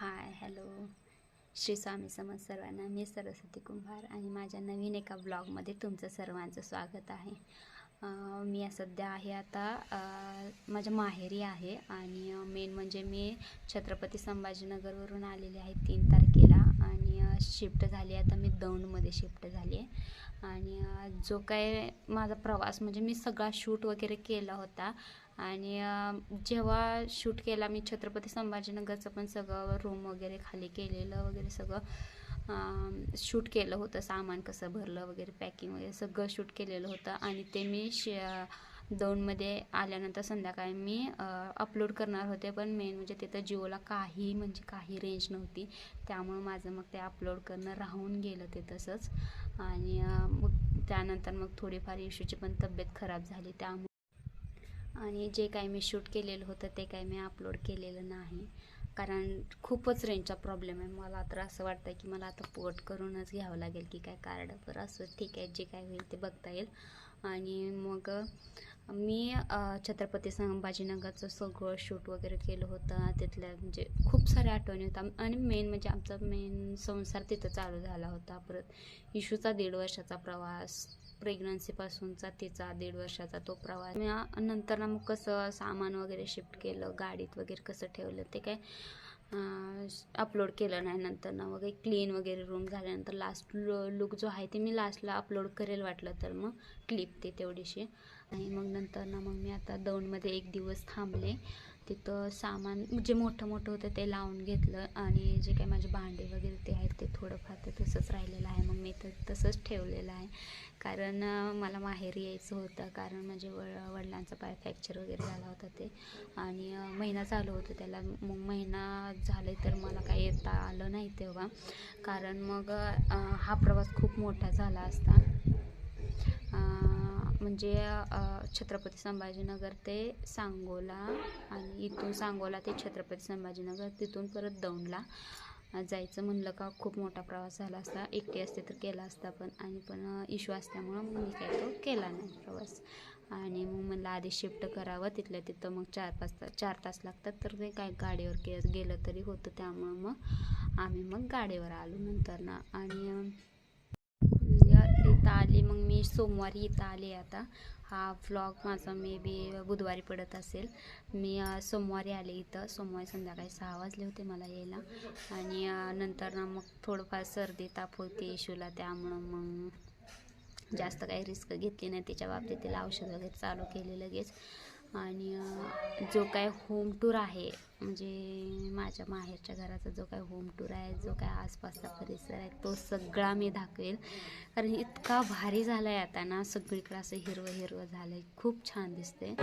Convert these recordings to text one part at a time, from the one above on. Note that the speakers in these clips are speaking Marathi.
Hi hello. श्री स्वामी समज सर्वांना मी सरस्वती कुंभार आणि माझ्या नवीन एका ब्लॉगमध्ये तुमचं सर्वांचं स्वागत आहे. मी सध्या आहे आता माझ्या माहेरी आहे आणि मेन म्हणजे मी छत्रपती संभाजीनगरवरून आलेले आहे तीन तारखेला आणि शिफ्ट झाली आता मी दौंडमध्ये शिफ्ट झाली आहे. आणि जो काय माझा प्रवास म्हणजे मी सगळा शूट वगैरे केला होता आणि जेव्हा शूट केला मी छत्रपती संभाजीनगरचं पण सगळं रूम वगैरे खाली केलेलं वगैरे सगळं शूट केलं होतं. सामान कसं भरलं वगैरे पॅकिंग वगैरे सगळं शूट केलेलं होतं. आणि ते मी शे दोनमध्ये आल्यानंतर संध्याकाळी मी अपलोड करणार होते. पण मेन म्हणजे तिथं जिओला काही म्हणजे काही रेंज नव्हती. त्यामुळं माझं मग ते अपलोड करणं राहून गेलं ते तसंच. आणि मग त्यानंतर मग थोडीफार इशूची पण तब्येत खराब झाली. त्यामुळे आणि जे काय मी शूट केलेलं होतं ते काय मी अपलोड केलेलं नाही. कारण खूपच रेंजचा प्रॉब्लेम आहे. मला तर असं वाटतं की मला आता पोर्ट करूनच घ्यावं लागेल की काय कार्ड पर असं ठीक आहे. जे काय होईल ते बघता येईल. आणि मग मी छत्रपती संभाजीनगरचं सगळं शूट वगैरे केलं होतं. तिथल्या म्हणजे खूप साऱ्या आठवणी होत्या. आणि मेन म्हणजे आमचा मेन संसार तिथं चालू झाला होता. परत इशूचा दीड वर्षाचा प्रवास प्रेग्नन्सीपासूनचा तिचा दीड वर्षाचा तो प्रवास. मी नंतर ना मग कसं सामान वगैरे शिफ्ट केलं गाडीत वगैरे कसं ठेवलं ते काय अपलोड केलं नाही. नंतर ना वगैरे क्लीन वगैरे रूम झाल्यानंतर लास्ट लुक जो आहे ते मी लास्टला अपलोड करेल वाटलं तर मग क्लिप ते तेवढीशी. आणि मग नंतर ना मग मी आता दौंडमध्ये एक दिवस थांबले. तिथं सामान जे मोठं मोठं होतं ते लावून घेतलं आणि जे काही माझे भांडे वगैरे ते आहेत ते थोडंफार ते तसंच राहिलेलं आहे. मग मी तर तसंच ठेवलेलं आहे. कारण मला माहेरी यायचं होतं. कारण माझे व वडिलांचा पाय फ्रॅक्चर वगैरे झाला होता ते. आणि महिना चालू होतं त्याला. मग महिना झाले तर मला काही येता आलं नाही तेव्हा. कारण मग हा प्रवास खूप मोठा झाला असता. म्हणजे छत्रपती संभाजीनगर ते सांगोला आणि इथून सांगोला ते छत्रपती संभाजीनगर तिथून परत दौंडला जायचं म्हणलं का खूप मोठा प्रवास झाला असता. एकटी असते तर केला असता पण आणि पण इश्यू असल्यामुळं मग मी काय तो केला नाही प्रवास. आणि मग म्हणलं आधी शिफ्ट करावं तिथल्या तिथं मग चार पाच तास चार तास लागतात तर ते काय गाडीवर के गेलं तरी होतं त्यामुळं मग आम्ही मग गाडीवर आलो नंतर ना आणि इथं आली मग मी सोमवारी इथं आले आता. हा व्लॉग माझा मे बी बुधवारी पडत असेल. मी सोमवारी आले इथं. सोमवारी संध्याकाळी सहा वाजले होते मला यायला. आणि नंतर ना मग थोडंफार सर्दी ताप होते इशूला त्यामुळं मग जास्त काही रिस्क घेतली नाही. त्याच्या बाबतीत तिला औषध वगैरे चालू केले लगेच. आणि जो काय होम टूर आहे म्हणजे माझ्या माहेरच्या घराचा जो काय होम टूर आहे जो काय आसपासचा परिसर आहे तो सगळा मी दाखवेल. कारण इतका भारी झाला आहे आता ना सगळीकडे असं हिरवं हिरवं झालं आहे खूप छान दिसते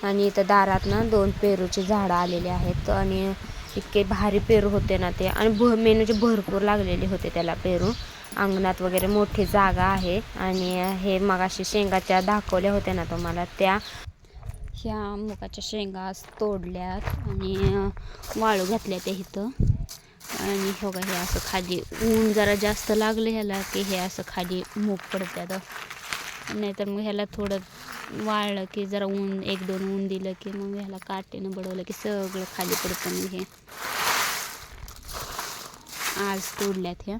आणि इथं दारात ना दोन पेरूची झाडं आलेली आहेत आणि इतके भारी पेरू होते ना ते. आणि भ मेनूचे म्हणजे भरपूर लागलेले होते त्याला पेरू. अंगणात वगैरे मोठी जागा आहे आणि हे मगाशी शेंगाच्या दाखवल्या होत्या ना तुम्हाला त्या. ह्या मुगाच्या शेंगा तोडल्यात आणि वाळू घातल्या त्या इथं. आणि हो का हे असं खाली ऊन जरा जास्त लागलं ह्याला की हे असं खाली मूग पडतात नाहीतर मग ह्याला थोडं वाळलं की जरा ऊन एक दोन ऊन दिलं की मग ह्याला काटेनं बडवलं की सगळं खाली पडतं मग हे. आज तोडल्यात ह्या.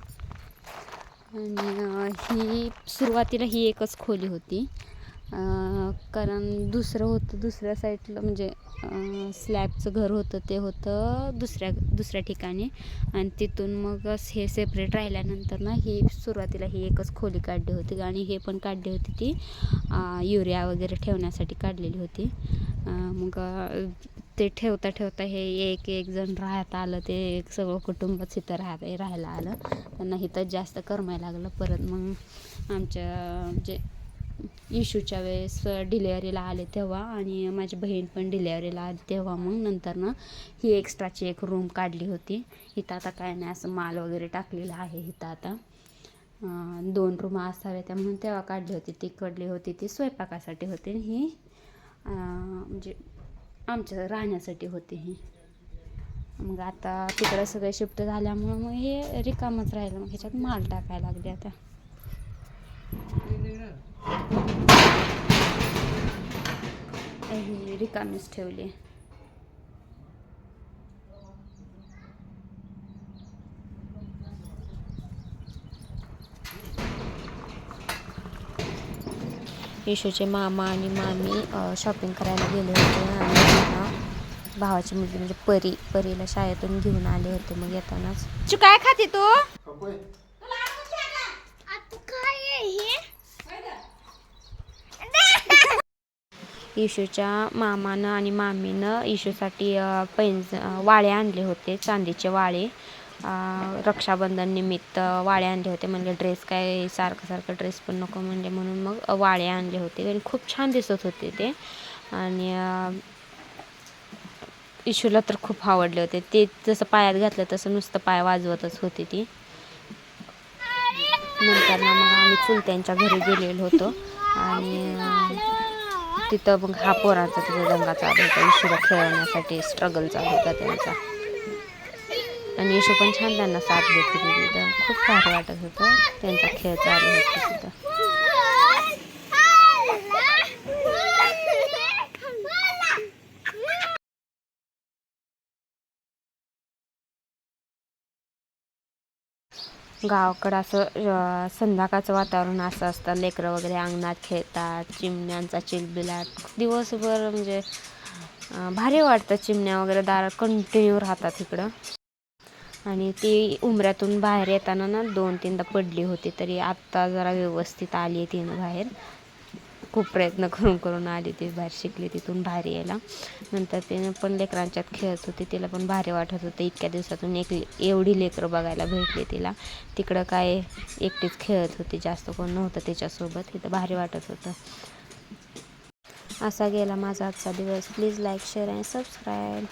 आणि ही सुरुवातीला ही एकच खोली होती. कारण दुसरं होतं दुसऱ्या साईडला म्हणजे स्लॅबचं घर होतं ते होतं दुसऱ्या दुसऱ्या ठिकाणी. आणि तिथून मग हे सेपरेट राहिल्यानंतर ना ही सुरुवातीला ही एकच खोली काढली होती आणि हे पण काढली होती ती युरिया वगैरे ठेवण्यासाठी काढलेली होती. मग ते ठेवता ठेवता हे एक एक जण राहत आलं ते एक सगळं कुटुंबच इथं राहत राहायला आलं. त्यांना इथं जास्त करमायला लागलं. परत मग आमच्या जे इशूच्या वेळेस डिलेवरीला आले तेव्हा आणि माझी बहीण पण डिलेवरीला आली तेव्हा. मग नंतर ना ही एक्स्ट्राची एक रूम काढली होती. इथं आता काय नाही असं माल वगैरे टाकलेला आहे इथं आता. दोन रूम असाव्या म्हणून तेव्हा काढली होती. ती कडली होती ती स्वयंपाकासाठी होती आणि ही म्हणजे आमच्या राहण्यासाठी होती ही. मग आता तिकडं सगळे शिफ्ट झाल्यामुळं मग हे रिकामच राहिलं. मग ह्याच्यात माल टाकायला लागले आता. ही रिकामीच ठेवली. येशूचे मामा आणि मामी शॉपिंग करायला गेले होते आणि त्यांना भावाची मुलगी म्हणजे परी परीला शाळेतून घेऊन आले होते. मग येतानाच तू काय खाते तू? इशूच्या मामानं आणि मामीनं इशूसाठी पैंज वाळे आणले होते चांदीचे वाळे. रक्षाबंधन निमित्त वाळे आणले होते म्हणजे ड्रेस काय सारखं सारखं ड्रेस पण नको म्हणजे म्हणून मग वाळे आणले होते. आणि खूप छान दिसत होते ते. आणि इशूला तर खूप आवडले होते. ते जसं पायात घातलं तसं नुसतं पाय वाजवतच होती ती. नंतर मग आम्ही चुलत्यांच्या घरी गेलेलो होतो. आणि तिथं मग हा पोरांचा तिथं दंगा चालू होता. इशूला खेळवण्यासाठी स्ट्रगल चालू होता त्यांचा. आणि इशू पण छान त्यांना साथ देत होती तिथं. खूप भारी वाटत होतं. त्यांचा खेळ चालू होता तिथं. गावाकडं असं संध्याकाळचं वातावरण असं असतं. लेकरं वगैरे अंगणात खेळतात चिमण्यांचा चिलबिलाट. दिवसभर म्हणजे भारी वाटतं चिमण्या वगैरे दारात कंटिन्यू राहतात इकडं. आणि ती उमऱ्यातून बाहेर येताना ना दोन तीनदा पडली होती तरी आत्ता जरा व्यवस्थित आली आहे तिनं बाहेर. खूप प्रयत्न करून करून आली ती बाहेर शिकली तिथून बाहेर यायला. नंतर तिने पण लेकरांच्यात खेळत होती तिला पण भारी वाटत होतं. इतक्या दिवसातून एक एवढी लेकरं बघायला भेटली तिला. तिकडं काय एकटीच खेळत होती जास्त कोण नव्हतं तिच्यासोबत. तिथं भारी वाटत होतं. असा गेला माझा आजचा दिवस. Please like share and subscribe